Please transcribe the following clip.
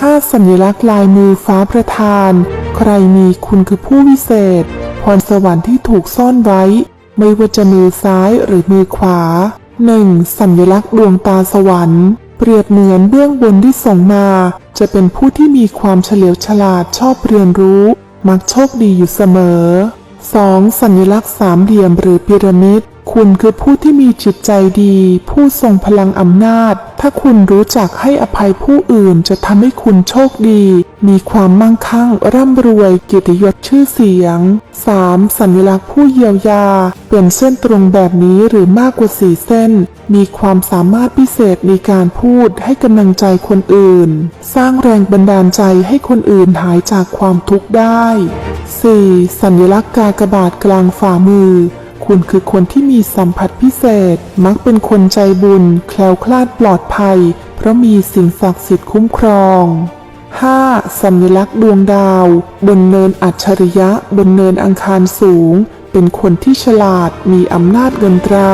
5. สัญลักษณ์ลายมือฟ้าประธาน ใครมีคุณคือผู้วิเศษ พรสวรรค์ที่ถูกซ่อนไว้ ไม่ว่าจะมือซ้ายหรือมือขวา 1. สัญลักษณ์ดวงตาสวรรค์ เปรียบเหมือนเบื้องบนที่ส่งมา จะเป็นผู้ที่มีความเฉลียวฉลาดชอบเรียนรู้ มักโชคดีอยู่เสมอ 2. สัญลักษณ์สามเหลี่ยมหรือพีระมิด คุณคือผู้ที่มีจิตใจดี ผู้ทรงพลังอำนาจ ถ้าคุณรู้จักให้อภัยผู้อื่นจะทำให้คุณโชคดี มีความมั่งคั่ง ร่ำรวยเกียรติยศชื่อเสียง 3. สัญลักษณ์ผู้เยียวยา เป็นเส้นตรงแบบนี้หรือมากกว่าสี่เส้น มีความสามารถพิเศษในการพูดให้กำลังใจคนอื่น สร้างแรงบันดาลใจให้คนอื่นหายจากความทุกข์ได้ 4. สัญลักษณ์กากบาทกลางฝ่ามือ คุณคือคนที่มีสัมผัสพิเศษ มักเป็นคนใจบุญ แคล้วคลาดปลอดภัย เพราะมีสิ่งศักดิ์สิทธิ์คุ้มครอง 5. สัญลักษณ์ดวงดาว บนเนินอัจฉริยะ บนเนินอังคารสูง เป็นคนที่ฉลาด มีอำนาจเงินตรา